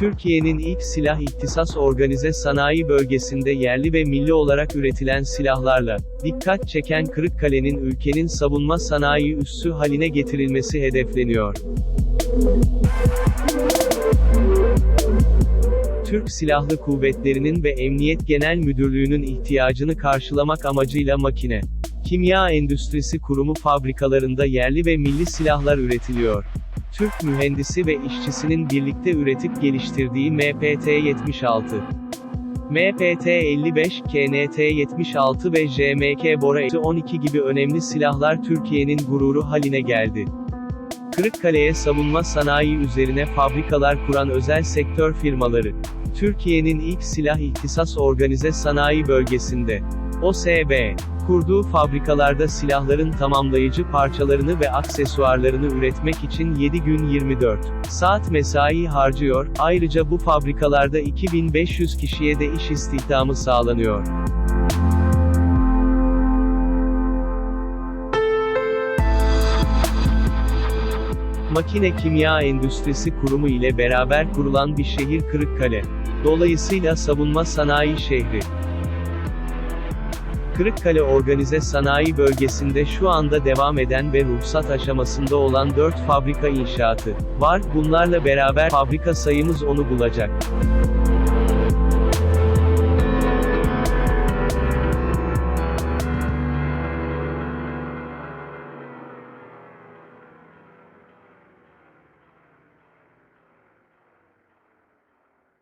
Türkiye'nin ilk silah ihtisas organize sanayi bölgesinde yerli ve milli olarak üretilen silahlarla, dikkat çeken Kırıkkale'nin ülkenin savunma sanayi üssü haline getirilmesi hedefleniyor. Türk Silahlı Kuvvetleri'nin ve Emniyet Genel Müdürlüğü'nün ihtiyacını karşılamak amacıyla makine, kimya endüstrisi kurumu fabrikalarında yerli ve milli silahlar üretiliyor. Türk mühendisi ve işçisinin birlikte üretip geliştirdiği MPT-76, MPT-55, KNT-76 ve JMK Bora 12 gibi önemli silahlar Türkiye'nin gururu haline geldi. Kırıkkale'ye savunma sanayi üzerine fabrikalar kuran özel sektör firmaları, Türkiye'nin ilk silah ihtisas organize sanayi bölgesinde, OSB, kurduğu fabrikalarda silahların tamamlayıcı parçalarını ve aksesuarlarını üretmek için 7 gün 24 saat mesai harcıyor, ayrıca bu fabrikalarda 2500 kişiye de iş istihdamı sağlanıyor. Makine Kimya Endüstrisi Kurumu ile beraber kurulan bir şehir Kırıkkale. Dolayısıyla savunma sanayi şehri. Kırıkkale Organize Sanayi Bölgesi'nde şu anda devam eden ve ruhsat aşamasında olan 4 fabrika inşaatı var. Bunlarla beraber fabrika sayımız onu bulacak.